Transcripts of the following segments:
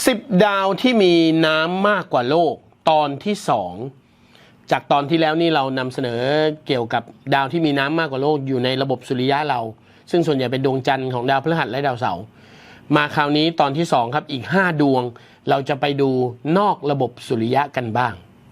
10 ดาวที่มีน้ำมากกว่าโลกตอนที่ 2 จากตอนที่แล้วนี่เรานำเสนอเกี่ยวกับดาวที่มีน้ำมากกว่าโลกอยู่ในระบบสุริยะเรา ซึ่งส่วนใหญ่เป็นดวงจันทร์ของดาวพฤหัสและดาวเสาร์มาคราวนี้ตอนที่ 2 ครับอีก 5 ดวง เราจะไปดูนอกระบบสุริยะกันบ้าง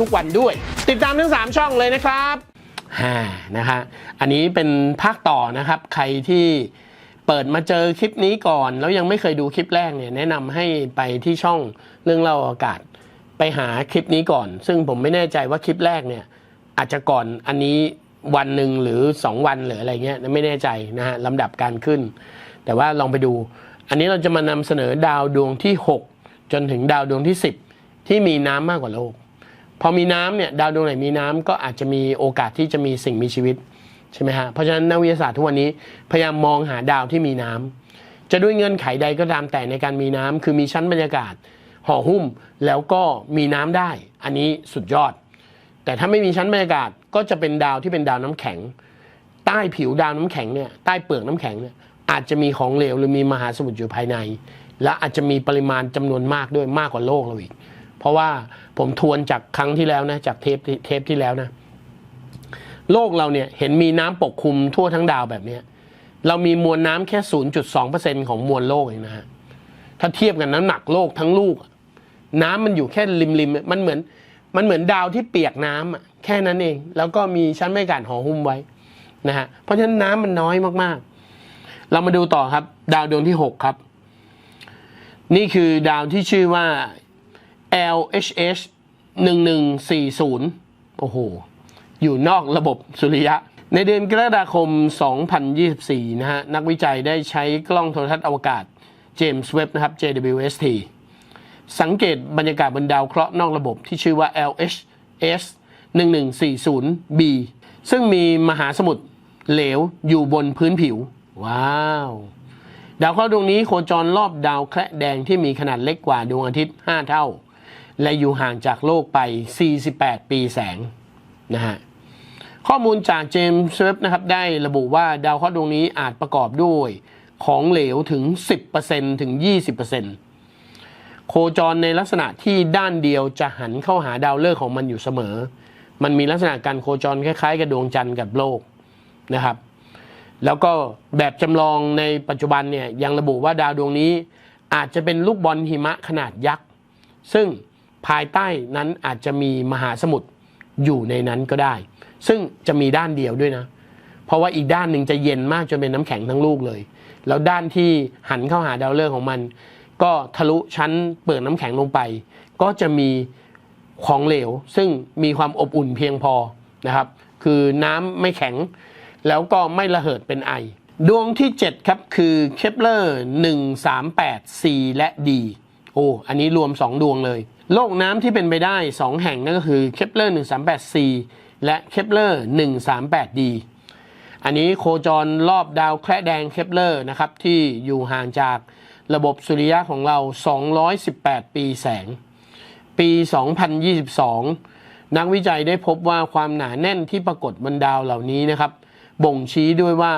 ทุกวันด้วย ติดตามทั้ง 3 ช่องเลยนะครับฮ่านะฮะอันนี้เป็นภาคต่อนะครับ ใครที่เปิดมาเจอคลิปนี้ก่อน แล้วยังไม่เคยดูคลิปแรกเนี่ยแนะนำให้ไปที่ช่องเรื่องเล่าอวกาศ ไปหาคลิปนี้ก่อน ซึ่งผมไม่แน่ใจว่าคลิปแรกเนี่ยอาจจะก่อนอันนี้วันหนึ่งหรือ 2 วันหรืออะไรเงี้ยไม่แน่ใจนะฮะลำดับการขึ้น แต่ว่าลองไปดู อันนี้เราจะมานำเสนอดาวดวงที่ 6 จนถึงดาวดวงที่ 10 ที่มีน้ำมากกว่าโลก พอมีน้ำเนี่ยดาวดวงไหนมีน้ำก็อาจจะมีโอกาสที่จะมีสิ่งมีชีวิตใช่ไหมฮะเพราะฉะนั้นนักวิทยาศาสตร์ทุกวันนี้พยายามมองหาดาวที่มีน้ำจะด้วยเงื่อนไขใดก็ตามแต่ในการมีน้ำคือมีชั้นบรรยากาศห่อหุ้มแล้วก็มีน้ำได้ อันนี้สุดยอด แต่ถ้าไม่มีชั้นบรรยากาศก็จะเป็นดาวที่เป็นดาวน้ำแข็ง ใต้ผิวดาวน้ำแข็งเนี่ยใต้เปลือกน้ำแข็งเนี่ยอาจจะมีของเหลวหรือมีมหาสมุทรอยู่ภายใน และอาจจะมีปริมาณจำนวนมากด้วยมากกว่าโลกเราอีก เพราะว่าผมทวนจากครั้งที่แล้วนะจากเทปเทปที่แล้วนะ โลกเราเนี่ยเห็นมีน้ำปกคลุมทั่วทั้งดาวแบบเนี้ยเรามีมวลน้ำแค่ 0.2%ของมวลโลกเองนะฮะถ้าเทียบกันน้ำหนักโลกทั้งลูก น้ำมันอยู่แค่ริมริมมันเหมือนมันเหมือนดาวที่เปียกน้ำอะแค่นั้นเอง แล้วก็มีชั้นบรรยากาศห่อหุ้มไว้นะฮะเพราะฉะนั้นน้ำมันน้อยมากๆ เรามาดูต่อครับ ดาวดวงที่ 6 ครับ นี่คือดาวที่ชื่อว่า LHH 1140 โอ้โห อยู่นอกระบบสุริยะ ในเดือนกรกฎาคม 2024 นะฮะ นักวิจัยได้ใช้กล้องโทรทัศน์อวกาศเจมส์เว็บนะครับ JWST สังเกตบรรยากาศบนดาวเคราะห์นอกระบบที่ชื่อว่า LHS 1140b ซึ่งมีมหาสมุทรเหลวอยู่บนพื้นผิว ว้าว ดาวเคราะห์ดวงนี้โคจรรอบดาวแคระแดงที่มีขนาดเล็กกว่าดวงอาทิตย์ 5 เท่า และอยู่ห่างจากโลกไป 48 ปีแสงนะฮะข้อมูลจากเจมส์เว็บนะครับได้ระบุว่าดาวเคราะห์ดวงนี้อาจประกอบด้วยของเหลวถึง 10%ถึง 20%โคจรในลักษณะที่ด้านเดียวจะหันเข้าหาดาวฤกษ์ของมันอยู่เสมอ มันมีลักษณะการโคจรคล้ายๆ กับดวงจันทร์กับโลกนะครับ แล้วก็แบบจำลองในปัจจุบันเนี่ยยังระบุว่าดาวดวงนี้อาจจะเป็นลูกบอลหิมะขนาดยักษ์ ซึ่ง ภายใต้นั้นอาจจะมีมหาสมุทรอยู่ในนั้นก็ได้ ซึ่งจะมีด้านเดียวด้วยนะ เพราะว่าอีกด้านหนึ่งจะเย็นมากจนเป็นน้ำแข็งทั้งลูกเลย แล้วด้านที่หันเข้าหาดาวฤกษ์ของมัน ก็ทะลุชั้นเปลือกน้ำแข็งลงไป ก็จะมีของเหลว ซึ่งมีความอบอุ่นเพียงพอนะครับ คือน้ำไม่แข็ง แล้วก็ไม่ระเหิดเป็นไอ ดวงที่ 7 ครับคือเคปเลอร์138 C และ D โอ้ อันนี้รวม 2 ดวงเลย โลกน้ำที่เป็นไปได้ 2 แห่งนั่นก็คือเคปเลอร์ 138 C และเคปเลอร์ 138 D อันนี้โคจรรอบดาวแคระแดงเคปเลอร์นะครับที่อยู่ห่างจากระบบสุริยะของเรา 218 ปีแสง ปี 2022 นักวิจัยได้พบว่าความหนาแน่นที่ปรากฏบนดาวเหล่านี้นะครับ บ่งชี้ด้วยว่า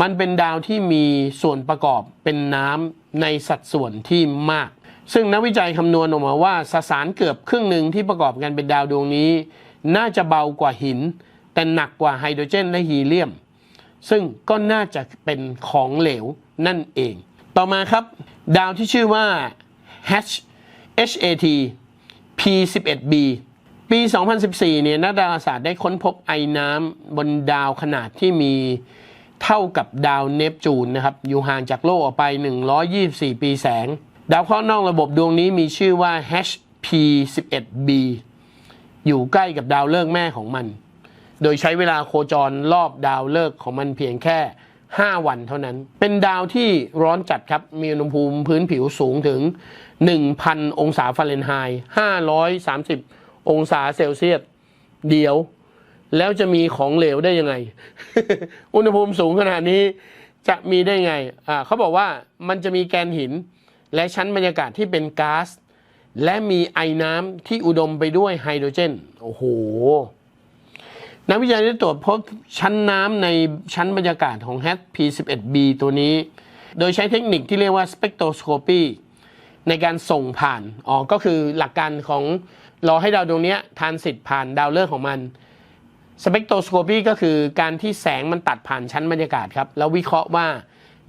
มันเป็นดาวที่มีส่วนประกอบเป็นน้ำในสัดส่วนที่มาก ซึ่งนักวิจัยคำนวณออกมาว่าสสารเกือบครึ่งหนึ่งที่ประกอบกันเป็นดาวดวงนี้ น่าจะเบากว่าหิน แต่หนักกว่าไฮโดรเจนและฮีเลียม ซึ่งก็น่าจะเป็นของเหลวนั่นเอง ต่อมาครับ ดาวที่ชื่อว่า H HAT P11b ปี 2014 เนี่ยนักดาราศาสตร์ได้ค้นพบไอน้ำบนดาวขนาดที่มีเท่ากับดาวเนปจูนนะครับ อยู่ห่างจากโลกออกไป 124 ปีแสง ดาวเคราะห์นอกระบบดวงนี้มีชื่อว่า HP11b อยู่ใกล้กับดาวฤกษ์แม่ของมัน โดยใช้เวลาโคจรรอบดาวฤกษ์ของมันเพียงแค่ 5 วันเท่านั้น เป็นดาวที่ร้อนจัดครับ มีอุณหภูมิพื้นผิวสูงถึง 1,000 องศาฟาเรนไฮต์530 องศาเซลเซียส เดียว แล้วจะมีของเหลวได้ยังไง อุณหภูมิสูงขนาดนี้จะมีได้ไง อ่าเขาบอกว่ามันจะมีแกนหิน และชั้นบรรยากาศที่เป็นก๊าซและมีไอน้ำที่อุดมไปด้วยไฮโดรเจน โอ้โห นักวิจัยได้ตรวจพบชั้นน้ำในชั้นบรรยากาศของ HAT-P11B ตัวนี้ โดยใช้เทคนิคที่เรียกว่าสเปกโทรสโคปีในการส่งผ่าน อ๋อ ก็คือหลักการของรอให้ดาวดวงนี้ทานสิทธิ์ผ่านดาวฤกษ์ของมันสเปกโทรสโคปีก็คือการที่แสงมันตัดผ่านชั้นบรรยากาศครับ แล้ววิเคราะห์ว่า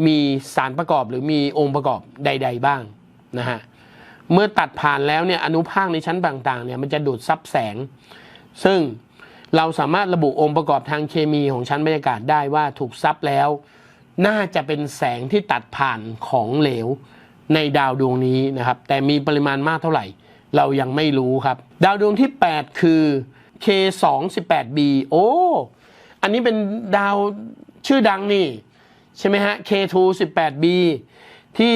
มีสารประกอบหรือมีองค์ประกอบใด ๆ บ้างนะฮะเมื่อตัดผ่านแล้วเนี่ยอนุภาคในชั้นต่างๆเนี่ยมันจะดูดซับแสง ซึ่งเราสามารถระบุองค์ประกอบทางเคมีของชั้นบรรยากาศได้ว่าถูกซับแล้ว น่าจะเป็นแสงที่ตัดผ่านของเหลวในดาวดวงนี้นะครับ แต่มีปริมาณมากเท่าไหร่ เรายังไม่รู้ครับ ดาวดวงที่ 8 คือ K218b โอ้ อันนี้เป็นดาวชื่อดังนี่ ใช่ไหมฮะ K218b ที่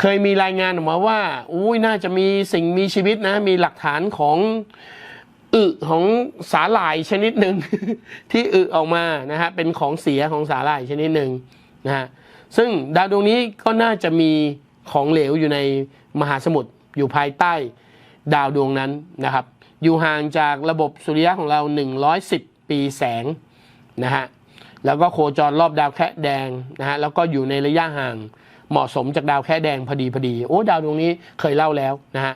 เคยมีรายงานออกมาว่าอุ้ยน่าจะมีสิ่งมีชีวิตนะ มีหลักฐานของอึของสาหร่ายชนิดหนึ่งที่อึออกมานะฮะเป็นของเสียของสาหร่ายชนิดหนึ่งนะฮะซึ่งดาวดวงนี้ก็น่าจะมีของเหลวอยู่ในมหาสมุทรอยู่ภายใต้ดาวดวงนั้นนะครับ อยู่ห่างจากระบบสุริยะของเรา 110 ปีแสงนะฮะ แล้วก็โคจรรอบดาวแคะแดงนะฮะแล้วก็อยู่ในระยะห่างเหมาะสมจากดาวแคะแดงพอดีพอดีโอ้ดาวดวงนี้เคยเล่าแล้วนะฮะ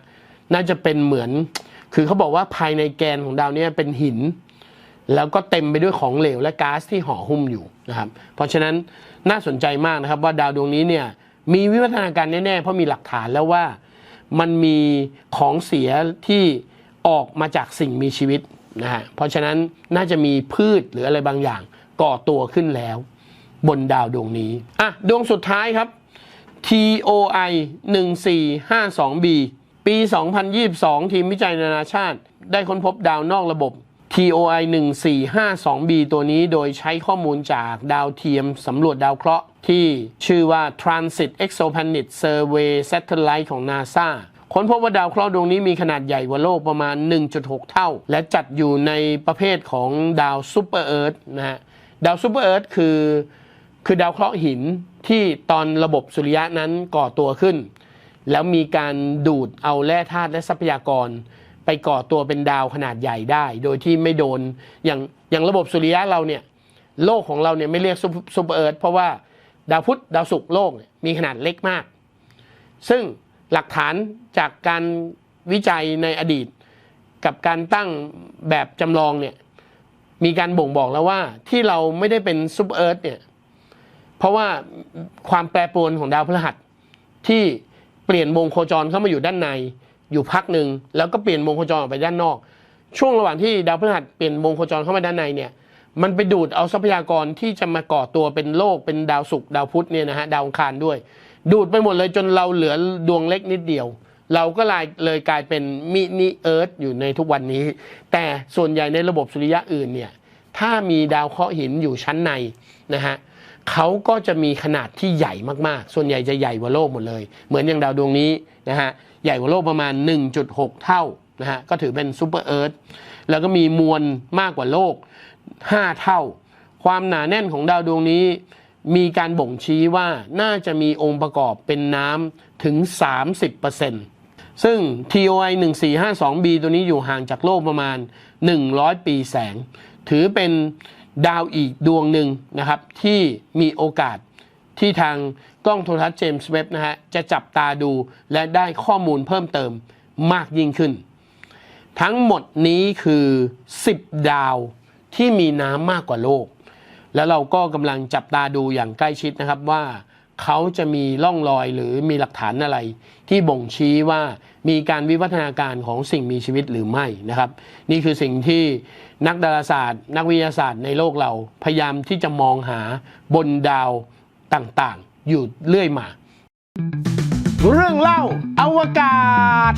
น่าจะเป็นเหมือน คือเขาบอกว่าภายในแกนของดาวนี้เป็นหิน แล้วก็เต็มไปด้วยของเหลวและก๊าซที่ห่อหุ้มอยู่นะครับเพราะฉะนั้นน่าสนใจมากนะครับว่าดาวดวงนี้เนี่ยมีวิวัฒนาการแน่ๆเพราะมีหลักฐานแล้วว่ามันมีของเสียที่ออกมาจากสิ่งมีชีวิตนะฮะเพราะฉะนั้นน่าจะมีพืชหรืออะไรบางอย่าง ก่อตัวขึ้นแล้ว บนดาวดวงนี้ อะ ดวงสุดท้ายครับ TOI 1452b ปี 2022 ทีมวิจัยนานาชาติ ได้ค้นพบดาวนอกระบบ TOI 1452b ตัวนี้โดยใช้ข้อมูลจากดาวเทียมสำรวจดาวเคราะห์ ที่ชื่อว่า Transit Exoplanet Survey Satellite ของ NASA ค้นพบว่าดาวเคราะห์ดวงนี้มีขนาดใหญ่กว่าโลกประมาณ 1.6 เท่า และจัดอยู่ในประเภทของดาวซูเปอร์เอิร์ธนะฮะ ดาวซูเปอร์เอิร์ธคือ คือดาวเคราะห์หินที่ตอนระบบสุริยะนั้นก่อตัวขึ้น แล้วมีการดูดเอาแร่ธาตุและทรัพยากร ไปก่อตัวเป็นดาวขนาดใหญ่ได้ โดยที่ไม่โดนอย่างอย่างระบบสุริยะเราเนี่ยโลกของเราเนี่ยไม่เรียกซูเปอร์เอิร์ธเพราะว่าดาวพุธดาวศุกร์โลกมีขนาดเล็กมาก ซึ่งหลักฐานจากการวิจัยในอดีต กับการตั้งแบบจำลองเนี่ย มีการบ่งบอกแล้วว่าที่เราไม่ได้เป็นซูเปอร์เอิร์ธเนี่ย เพราะว่าความแปรปรวนของดาวพฤหัส ที่เปลี่ยนวงโคจรเข้ามาอยู่ด้านใน อยู่พักหนึ่งแล้วก็เปลี่ยนวงโคจรออกไปด้านนอก ช่วงระหว่างที่ดาวพฤหัสเปลี่ยนวงโคจรเข้ามาด้านในเนี่ยมันไปดูดเอาทรัพยากรที่จะมาก่อตัวเป็นโลกเป็นดาวศุกร์ดาวพุธเนี่ยนะฮะดาวอังคารด้วย ดูดไปหมดเลยจนเราเหลือดวงเล็กนิดเดียว เราก็เลยเลยกลายเป็นมินิเอิร์ธอยู่ในทุกวันนี้ แต่ส่วนใหญ่ในระบบสุริยะอื่นเนี่ยถ้ามีดาวเคราะห์หินอยู่ชั้นในนะฮะเขาก็จะมีขนาดที่ใหญ่มากๆ ส่วนใหญ่จะใหญ่กว่าโลกหมดเลย เหมือนอย่างดาวดวงนี้นะฮะใหญ่กว่าโลกประมาณ 1.6 เท่านะฮะก็ถือเป็นซูเปอร์เอิร์ธแล้วก็มีมวลมากกว่าโลก 5 เท่า ความหนาแน่นของดาวดวงนี้ มีการบ่งชี้ว่าน่าจะมีองค์ประกอบเป็นน้ำถึง 30% ซึ่ง TOI 1452b ตัวนี้อยู่ห่างจากโลกประมาณ 100 ปีแสง ถือเป็นดาวอีกดวงหนึ่งนะครับ ที่มีโอกาสที่ทางกล้องโทรทัศน์เจมส์เว็บนะฮะ จะจับตาดูและได้ข้อมูลเพิ่มเติมมากยิ่งขึ้น ทั้งหมดนี้คือ 10 ดาวที่มีน้ำมากกว่าโลก แล้วเราก็กำลังจับตาดูอย่างใกล้ชิดนะครับว่าเขาจะมีร่องรอยหรือมีหลักฐานอะไร ที่บ่งชี้ว่า มีการวิวัฒนาการของสิ่งมีชีวิตหรือไม่นะครับ นี่คือสิ่งที่นักดาราศาสตร์ นักวิทยาศาสตร์ในโลกเราพยายามที่จะมองหาบนดาวต่างๆ อยู่เรื่อยมา เรื่องเล่าอวกาศ